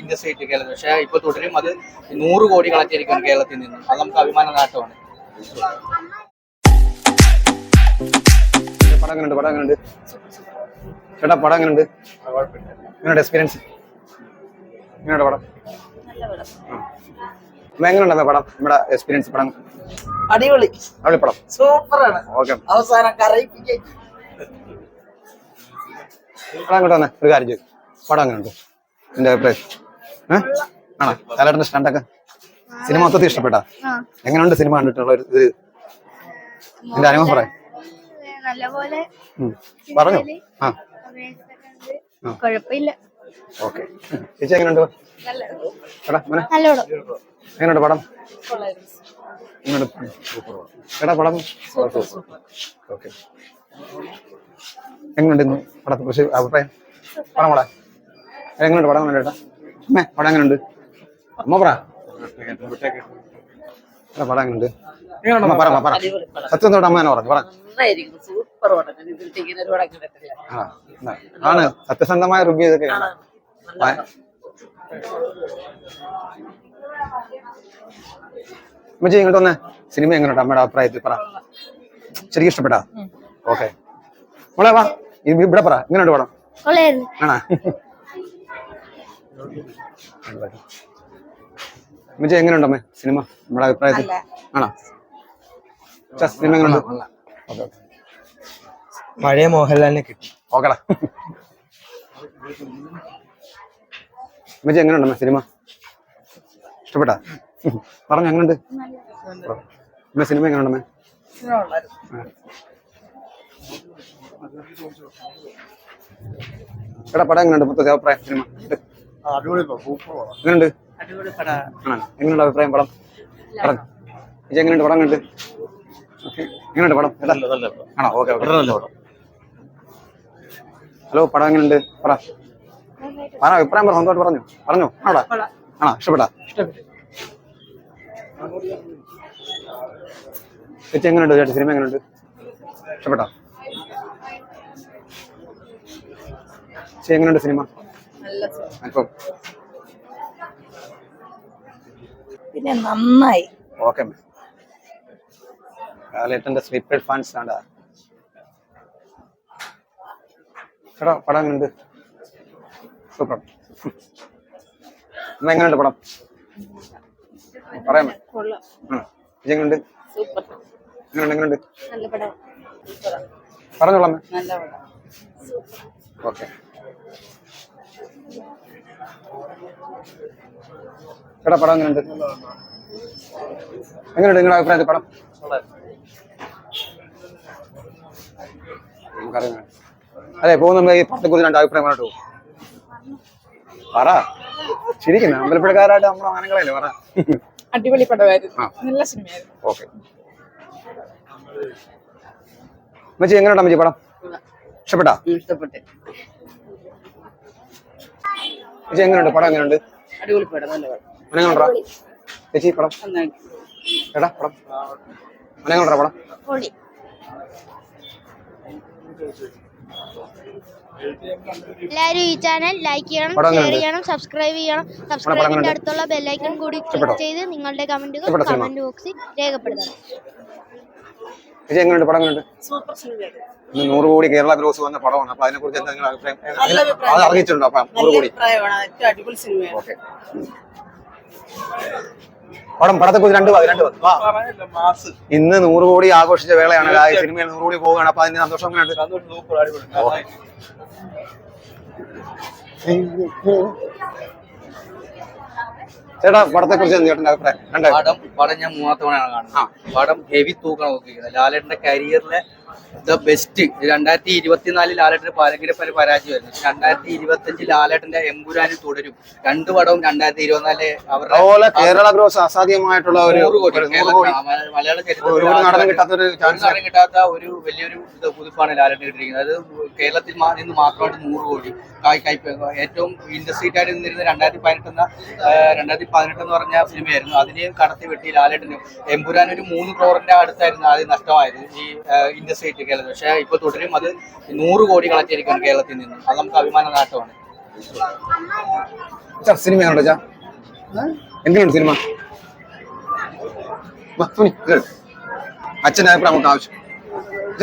Industry കേരളത്തിൽ. പക്ഷേ ഇപ്പൊ തുടരും. അത് നൂറ് കോടി കളക്ട് കേരളത്തിൽ നിന്ന്. അത് നമുക്ക് അഭിമാന നേട്ടമാണ്. പടം എങ്ങനെയുണ്ട് പടം എങ്ങനെയുണ്ട് ചേട്ടാ പടം എങ്ങനെയുണ്ട് എങ്ങനെയുണ്ട് എക്സ്പീരിയൻസ് എങ്ങനെയുണ്ട് പടം? എങ്ങനെയുണ്ട് പടം? നമ്മുടെ എക്സ്പീരിയൻസ് പടം? അടിപൊളി. അടിപൊളി പടം. സൂപ്പറാണ്. ഓക്കെ. അവസാനം കരയിപ്പിക്കാൻ പടം അങ്ങോട്ട് വന്നേ? ഒരു കാര്യം ചെയ്തു പടം എങ്ങനെയുണ്ട് എന്റെ അഭിപ്രായം? ആണോ? ലാലേട്ടന്റെ സ്റ്റാൻഡൊക്കെ സിനിമ മൊത്തത്തിൽ ഇഷ്ടപ്പെട്ടാ? എങ്ങനെയുണ്ട് സിനിമ കണ്ടിട്ടുള്ള ഒരു ഇത്? എന്റെ അനുഭവം പറയാം. പറഞ്ഞോ. ആ. കുഴപ്പമില്ല. ഓക്കെ. ചേച്ചി എങ്ങനെയുണ്ട്? എടാ മോനെ. എങ്ങനെയുണ്ട് പടം? എടാ പടം. ഓക്കെ. എങ്ങനെയുണ്ട് ഇന്ന് പടത്തെ കുറിച്ച് അഭിപ്രായം? പടം പടാ എങ്ങനെയുണ്ട് പടം കണ്ടേട്ടാ അമ്മേ പടം എങ്ങനെയുണ്ട് അമ്മ പറ. എടാ പടം എങ്ങനെയുണ്ട് പറ പറ. സത്യം തൊട്ട് അമ്മ പറഞ്ഞു. പറ. ആണ്. സത്യസന്ധമായ റിവ്യൂ ഇതൊക്കെ. അമ്മച്ചി ഇങ്ങോട്ട് വന്നേ. സിനിമ എങ്ങനെയുണ്ട് അമ്മയുടെ അഭിപ്രായത്തിൽ പറ. ശരിക്കും ഇഷ്ടപ്പെട്ടാ? ഓക്കെ. മോളെ വാ. ഇവിടെ പറ. എങ്ങനെയുണ്ട് പടം. ആണാ? അമ്മച്ചി എങ്ങനെയുണ്ട് അമ്മേ? സിനിമ? നമ്മുടെ അഭിപ്രായത്തിൽ? ആണോ? സിനിമ എങ്ങനെയുണ്ട് പഴയ മോഹൻലാലിനെ കിട്ടി. ഓക്കെടാ. അമ്മച്ചി എങ്ങനെയുണ്ട് അമ്മേ സിനിമ? ഇഷ്ടപ്പെട്ട? പറഞ്ഞു എങ്ങനെയുണ്ട്? അമ്മ സിനിമ എങ്ങനെയുണ്ട് അമ്മേ? എടാ പടം എങ്ങനെയുണ്ട്? മൊത്തത്തിൽ അഭിപ്രായം സിനിമ? എങ്ങനെയുണ്ട് എങ്ങനെയുണ്ട് അഭിപ്രായം പടം? പടം. ഇത് എങ്ങനെയുണ്ട് പടം കണ്ട്? എങ്ങനെയുണ്ട് പടം? ആണോ? Okay okay. ഹലോ പടം എങ്ങനെയുണ്ട്? പറ. പറ അഭിപ്രായം പറ സ്വന്തമായിട്ട് പറഞ്ഞു. പറഞ്ഞു. ആണോടാ? ആണോ? ഇഷ്ടപ്പെട്ടാ. ചേച്ചി എങ്ങനെയുണ്ട്? ചേട്ടൻ സിനിമ എങ്ങനെയുണ്ട്? ഇഷ്ടപ്പെട്ടോ? ചേച്ചി എങ്ങനെയുണ്ട് സിനിമ? പിന്നെ നന്നായി. ഓക്കെ ലാലേട്ടന്റെ സ്ലിപ്പഡ് ഫാൻസ് ആണ്ടാ എടാ പടം എങ്ങനെയുണ്ട് സൂപ്പർ. എന്നാ എങ്ങനെയുണ്ട് പടം? പറയാമേ എങ്ങനെയുണ്ട് എങ്ങനെയുണ്ട് എങ്ങനെയുണ്ട് പറഞ്ഞോളാമേ ഓക്കെ. എടാ പടം എങ്ങനെയുണ്ട് എങ്ങനെയുണ്ട് നിങ്ങളുടെ അഭിപ്രായത്തിൽ പടം? നമുക്കറിയാം. അതെ പോകുന്ന ഈ പടത്തെ കുറിച്ച് രണ്ട് അഭിപ്രായം പറഞ്ഞിട്ട് പോകും പറ. ശരിക്കും അമ്പലപ്പുഴക്കാരായിട്ട് നമ്മുടെ ആനകളല്ലേ പറ. അടിപൊളി പടമായിരുന്നു. നല്ല സിനിമയായിരുന്നു. ഓക്കെ. മച്ചി എങ്ങനെയുണ്ടാ മച്ചി പടം? ഇഷ്ടപ്പെട്ടാ? ഇഷ്ടപ്പെട്ട്. ചേച്ചി എങ്ങനെയുണ്ട്? പടം എങ്ങനെയുണ്ട്? അടിപൊളി പടം നല്ല പടം. മനങ്ങളുണ്ടാ ചേച്ചി പടം? നന്നായി എടാ പടം. മനങ്ങളുണ്ടാ പടം? പൊളി. എല്ലാവരും ഈ ചാനൽ ലൈക്ക് ചെയ്യണം ഷെയർ ചെയ്യണം സബ്സ്ക്രൈബ് ചെയ്യണം. സബ്സ്ക്രൈബിന്റെ അടുത്തുള്ള ബെല്ലൈക്കൺ കൂടി ക്ലിക്ക് ചെയ്ത് നിങ്ങളുടെ കമന്റുകൾ കമന്റ് ബോക്സിൽ രേഖപ്പെടുത്തണം. ചേച്ചി എങ്ങനെയുണ്ട്? പടം ഇന്ന് നൂറ് കോടി കേരള ഗ്രോസ് വന്ന പടമാണ്. അപ്പൊ അതിനെ കുറിച്ച് എന്തെങ്കിലും അഭിപ്രായം. അത് അറിയിച്ചിട്ടുണ്ടോ? അപ്പൊ നൂറ് കോടി. അഭിപ്രായമാണ്. ഏറ്റവും അടിപൊളി സിനിമയാണ് ഓക്കെ. പടം പടത്തെ കുറിച്ച് രണ്ട് രണ്ട്. ഇന്ന് നൂറ് കോടി ആഘോഷിച്ച വേളയാണ്. ആ സിനിമയിൽ നൂറ് കോടി പോവുകയാണ്. അപ്പൊ അതിന്റെ സന്തോഷം എങ്ങനെയുണ്ട്? ഓക്കെ. ചേട്ടാ പടത്തെ കുറിച്ച് ചേട്ടന്റെ അഭിപ്രായം? പടം പടം ഞാൻ മൂന്നാമത്തെ തവണയാണ് കാണുന്നത്. പടം ഹെവി തൂക്കണം നോക്കിയിരിക്കുന്നത്. ലാലേട്ടന്റെ കരിയറിലെ ദ ബെസ്റ്റ്. രണ്ടായിരത്തി ഇരുപത്തിനാലിൽ ലാലേട്ടന് പരങ്കിരപ്പന് പരാജയമായിരുന്നു. രണ്ടായിരത്തി ഇരുപത്തി അഞ്ചിൽ ലാലേട്ടന്റെ എമ്പുരാനിൽ തുടരും. രണ്ട് പടവും രണ്ടായിരത്തി ഇരുപത്തിനാല് അവരുടെ കേരള ഗ്രോസ് അസാധ്യമായിട്ടുള്ള ഒരു മലയാള ചരിത്രം കിട്ടാത്ത ഒരു വലിയൊരു കുതിപ്പാണ് ലാലേട്ടൻ കിട്ടിയിരിക്കുന്നത്. അത് കേരളത്തിൽ നിന്ന് മാത്രമായിട്ട് നൂറ് കോടി ഏറ്റവും ഇൻഡസ്ട്രി ആയിട്ട് നിന്നിരുന്ന രണ്ടായിരത്തി പതിനെട്ട് എന്ന രണ്ടായിരത്തി പതിനെട്ട് എന്ന് പറഞ്ഞ സിനിമയായിരുന്നു. അതിനെയും കടത്തി വെട്ടി ലാലേട്ടനും എമ്പുരാൻ ഒരു മൂന്ന് ക്രോറിന്റെ അടുത്തായിരുന്നു ആദ്യം നഷ്ടമായത്. ഈ ഇൻഡസ്ട്രി ആയിട്ട് കേരളത്തിൽ പക്ഷേ ഇപ്പോൾ തുടരും. അത് നൂറ് കോടി കളക്ട് കേരളത്തിൽ നിന്ന്. അത് നമുക്ക് അഭിമാന നേട്ടമാണ്. സിനിമയാണോ സിനിമ? എന്തിനുണ്ട് സിനിമ. അച്ഛന്റെ അഭിപ്രായം നമുക്ക് ആവശ്യം.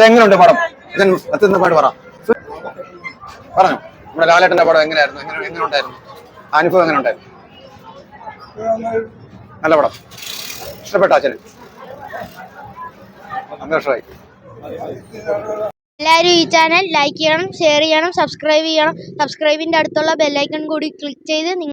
എങ്ങനെയുണ്ട് പടം? അച്ഛൻ പാട് പറ. പറഞ്ഞു. നമ്മുടെ ലാലേട്ടന്റെ പടം എങ്ങനെയായിരുന്നു? എങ്ങനെ എങ്ങനെ ഉണ്ടായിരുന്നു അനുഭവം എങ്ങനെ ഉണ്ടായിരുന്നു നല്ല പടം. ഇഷ്ടപ്പെട്ട അച്ഛന്? സന്തോഷമായി. എല്ലാവരും ഈ ചാനൽ ലൈക്ക് ചെയ്യണം ഷെയർ ചെയ്യണം സബ്സ്ക്രൈബ് ചെയ്യണം. സബ്സ്ക്രൈബിന്റെ അടുത്തുള്ള ബെല്ലൈക്കൺ കൂടി ക്ലിക്ക് ചെയ്ത്